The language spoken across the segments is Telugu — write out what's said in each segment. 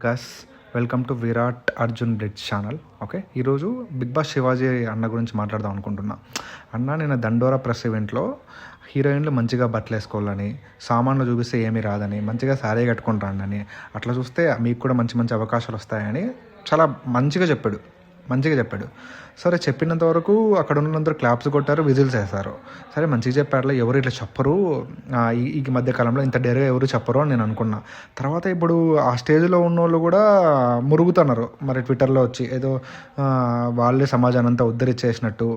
Guys welcome to Virat Arjun bridge channel okay ఈరోజు బిగ్ బాస్ శివాజీ అన్న గురించి మాట్లాడదాం అనుకుంటున్నా. అన్న నేను దండోరా ప్రెస్ ఈవెంట్లో హీరోయిన్లు మంచిగా బట్టలు వేసుకోవాలని సామాన్లు చూపిస్తే ఏమీ రాదని మంచిగా శారీ కట్టుకుంటానని అట్లా చూస్తే మీకు కూడా మంచి మంచి అవకాశాలు వస్తాయని చాలా మంచిగా చెప్పాడు. మంచిగా చెప్పాడు. సరే చెప్పినంత వరకు అక్కడ ఉన్నందరూ క్లాప్స్ కొట్టారు విజిల్స్ వేశారు. సరే మంచిగా చెప్పారులే ఎవరు ఇట్లా చెప్పరు. ఈ ఈ మధ్య కాలంలో ఇంత డేర్గా ఎవరు చెప్పరు అని నేను అనుకున్నా. తర్వాత ఇప్పుడు ఆ స్టేజ్లో ఉన్న వాళ్ళు కూడా మురుగుతున్నారు. మరి ట్విట్టర్లో వచ్చి ఏదో వాళ్ళే సమాజాన్ని అంతా ఉద్ధరించేసినట్టు.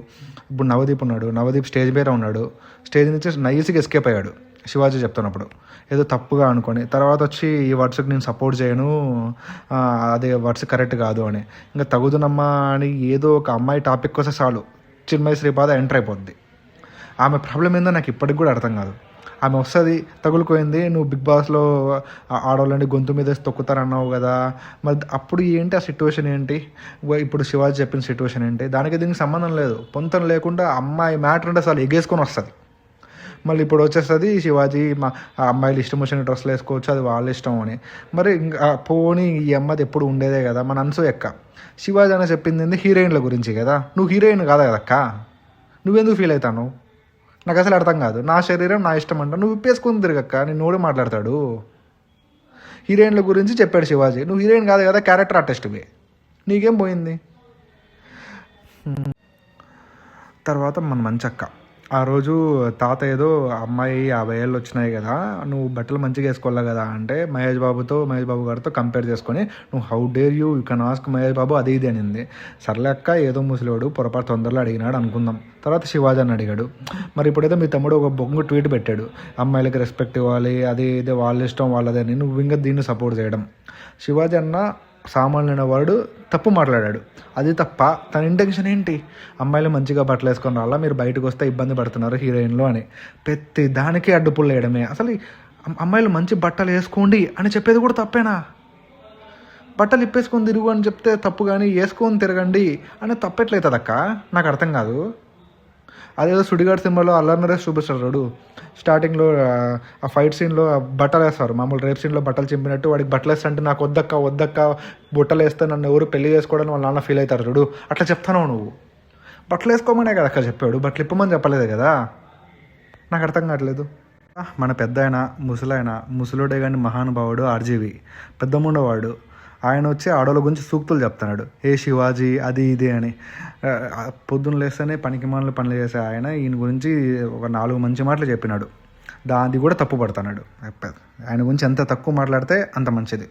ఇప్పుడు నవదీప్ ఉన్నాడు నవదీప్ స్టేజ్ మీద ఉన్నాడు. స్టేజ్ నుంచి నైస్గా ఎస్కేప్ అయ్యాడు. శివాజీ చెప్తున్నప్పుడు. ఏదో తప్పుగా అనుకొని తర్వాత వచ్చి ఈ వర్డ్స్కి నేను సపోర్ట్ చేయను అదే వర్డ్స్ కరెక్ట్ కాదు అని. ఇంకా తగుదునమ్మా అని ఏదో ఒక అమ్మాయి టాపిక్ వస్తే చాలు. చిన్మయ శ్రీపాద ఎంటర్ అయిపోద్ది. ఆమె ప్రాబ్లం ఏందో నాకు ఇప్పటికి కూడా అర్థం కాదు. ఆమె వస్తుంది తగులుకోయింది నువ్వు బిగ్ బాస్లో ఆడవాళ్ళని గొంతు మీద తొక్కుతారన్నావు కదా. మరి అప్పుడు ఏంటి ఆ సిట్యువేషన్ ఏంటి? ఇప్పుడు శివాజీ చెప్పిన సిట్యువేషన్ ఏంటి? దానికి దీనికి సంబంధం లేదు. పొంతం లేకుండా అమ్మాయి మ్యాటర్ అంటే అసలు ఎగేసుకొని వస్తుంది. మళ్ళీ ఇప్పుడు వచ్చేస్తుంది శివాజీ మా అమ్మాయిలు ఇష్టం వచ్చిన డ్రెస్సులు వేసుకోవచ్చు అది వాళ్ళ ఇష్టం అని. మరి ఇంకా పోనీ ఈ అమ్మది ఎప్పుడు ఉండేదే కదా మన అన్సు ఎక్క. శివాజీ అని చెప్పింది ఏంది? హీరోయిన్ల గురించి కదా. నువ్వు హీరోయిన్ కాదా కదక్క నువ్వెందుకు ఫీల్ అవుతాను? నాకు అసలు అర్థం కాదు. నా శరీరం నా ఇష్టం అంట. నువ్వు విప్పేసుకుని తిరగక్క నేను నోడు మాట్లాడతాడు. హీరోయిన్ల గురించి చెప్పాడు శివాజీ. నువ్వు హీరోయిన్ కాదు కదా క్యారెక్టర్ ఆర్టిస్ట్వి నీకేం పోయింది? తర్వాత మన మంచక్క. ఆ రోజు తాత ఏదో అమ్మాయి యాభై ఏళ్ళు వచ్చినాయి కదా నువ్వు బట్టలు మంచిగా వేసుకోవాలి కదా? అంటే మహేష్ బాబుతో మహేష్ బాబు గారితో కంపేర్ చేసుకొని నువ్వు how dare you you can ask Mahesh Babu అది ఇది అనింది. సర్లే అక్క ఏదో ముసలివాడు పొరపాటు తొందరలో అడిగినాడు అనుకుందాం. తర్వాత శివాజీ అని అడిగాడు. మరి ఇప్పుడైతే మీ తమ్ముడు ఒక బొంగు ట్వీట్ పెట్టాడు అమ్మాయిలకి రెస్పెక్ట్ ఇవ్వాలి అది ఇది వాళ్ళ ఇష్టం వాళ్ళదని అని. నువ్వు ఇంకా దీన్ని సపోర్ట్ చేయడం. శివాజీ అన్న సామాన్యుడైన వాడు తప్పు మాట్లాడాడు. అది తప్ప తన ఇంటెన్షన్ ఏంటి? అమ్మాయిలు మంచిగా బట్టలు వేసుకొని రావాలా మీరు బయటకు వస్తే ఇబ్బంది పడుతున్నారు హీరోయిన్లు అని. ప్రతి దానికి అడ్డుపుల్ వేయడమే. అసలు అమ్మాయిలు మంచి బట్టలు వేసుకోండి అని చెప్పేది కూడా తప్పేనా? బట్టలు ఇప్పేసుకొని తిరుగు అని చెప్తే తప్పు కానీ వేసుకొని తిరగండి అని తప్పెట్లయితుంది అక్క నాకు అర్థం కాదు. అదేదో సుడిగాడ్ సినిమాలో అల్లర్నరేస్ చూపిస్తాడు చూడు స్టార్టింగ్లో ఆ, ఫైట్ సీన్లో బట్టలు వేస్తారు. మామూలు రేప్ సీన్లో బట్టలు చింపినట్టు వాడికి బట్టలు వేస్తంటే నాకు వద్దక్క వద్దక్క బుట్టలు వేస్తే నన్ను ఎవరు పెళ్ళి చేసుకోవడానికి వాళ్ళ నాన్న ఫీల్ అవుతారు చూడు అట్లా చెప్తాను నువ్వు. బట్టలు వేసుకోమనే కదా అక్క చెప్పాడు. బట్టలు ఇప్పమని చెప్పలేదు కదా. నాకు అర్థం కావట్లేదు. మన పెద్ద ఆయన ముసలాయన ముసలుడే కానీ మహానుభావుడు ఆర్జీవి. పెద్దముండవాడు ఆయన వచ్చి ఆడోళ్ళ గురించి సూక్తులు చెప్తున్నాడు. ఏ శివాజీ అది ఇది అని. పొద్దున్న లేస్తేనే పనికి మాటలు పనులు చేసే ఆయన ఈయన గురించి ఒక నాలుగు మంచి మాటలు చెప్పినాడు. దాన్ని కూడా తప్పు పడుతున్నాడు. ఆయన గురించి ఎంత తక్కువ మాట్లాడితే అంత మంచిది.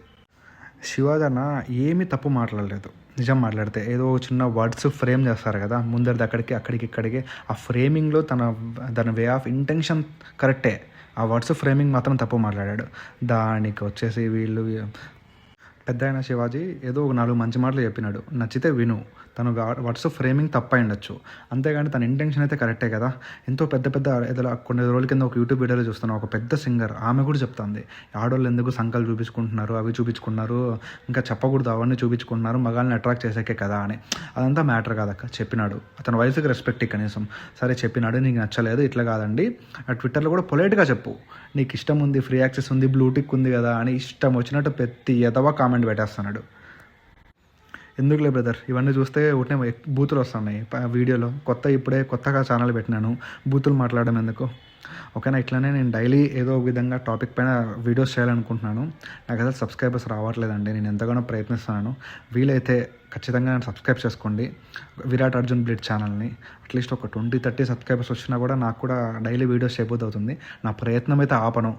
శివాజీ అన్న ఏమీ తప్పు మాట్లాడలేదు. నిజం మాట్లాడితే ఏదో చిన్న వర్డ్స్ ఫ్రేమ్ చేస్తారు కదా ముందరిది అక్కడికి అక్కడికి ఇక్కడికి. ఆ ఫ్రేమింగ్లో తన తన వే ఆఫ్ ఇంటెన్షన్ కరెక్టే. ఆ వర్డ్స్ ఫ్రేమింగ్ మాత్రం తప్పు మాట్లాడాడు. దానికి వచ్చేసి వీళ్ళు పెద్ద అయిన శివాజీ ఏదో ఒక నాలుగు మంచి మాటలు చెప్పినాడు. నచ్చితే విను. తన వాట్స్ ఫ్రేమింగ్ తప్ప ఉండొచ్చు అంతేగాని తన ఇంటెన్షన్ అయితే కరెక్టే కదా? ఎంతో పెద్ద పెద్ద ఏదో కొన్ని రోజుల కింద ఒక యూట్యూబ్ వీడియోలో చూస్తున్నాను ఒక పెద్ద సింగర్ ఆమె కూడా చెప్తుంది. ఆడవాళ్ళు ఎందుకు సంకలు చూపించుకుంటున్నారు? అవి చూపించుకున్నారు. ఇంకా చెప్పకూడదు. అవన్నీ చూపించుకుంటున్నారు. మగాళ్ళని అట్రాక్ట్ చేసాకే కదా అని. అదంతా మ్యాటర్ కాదక్క. చెప్పినాడు. అతని వయసుకి రెస్పెక్ట్ కనీసం. సరే చెప్పినాడు. నీకు నచ్చలేదు. ఇట్లా కాదండి. ఆ ట్విట్టర్లో కూడా పొలైట్గా చెప్పు. నీకు ఇష్టం ఉంది ఫ్రీ యాక్సెస్ ఉంది బ్లూటిక్ ఉంది కదా అని. ఇష్టం వచ్చినట్టు ప్రతి ఎదవ కామెంట్ పెట్టేస్తున్నాడు. ఎందుకులే బ్రదర్? ఇవన్నీ చూస్తే ఒకటే బూతులు వస్తున్నాయి. వీడియోలో కొత్త ఇప్పుడే కొత్తగా ఛానల్ పెట్టినాను. బూతులు మాట్లాడడం ఎందుకు? ఓకేనా ఇట్లానే నేను డైలీ ఏదో ఒక విధంగా టాపిక్ పైన వీడియోస్ చేయాలనుకుంటున్నాను. నాకు అసలు సబ్స్క్రైబర్స్ రావట్లేదండి. నేను ఎంతగానో ప్రయత్నిస్తున్నాను. వీలైతే ఖచ్చితంగా సబ్స్క్రైబ్ చేసుకోండి. విరాట్ అర్జున్ బ్లిడ్ ఛానల్ని. అట్లీస్ట్ ఒక ట్వంటీ థర్టీ సబ్స్క్రైబర్స్ వచ్చినా కూడా నాకు కూడా డైలీ వీడియోస్ చేయబోతు అవుతుంది నా ప్రయత్నం అయితే ఆపను.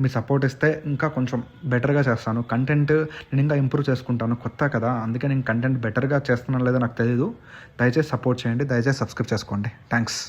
మీ సపోర్ట్ ఇస్తే ఇంకా కొంచెం బెటర్గా చేస్తాను. కంటెంట్ నేను ఇంకా ఇంప్రూవ్ చేసుకుంటాను. కొత్త కదా అందుకే నేను కంటెంట్ బెటర్గా చేస్తున్నాను లేదో నాకు తెలియదు దయచేసి సపోర్ట్ చేయండి దయచేసి సబ్స్క్రైబ్ చేసుకోండి. థ్యాంక్స్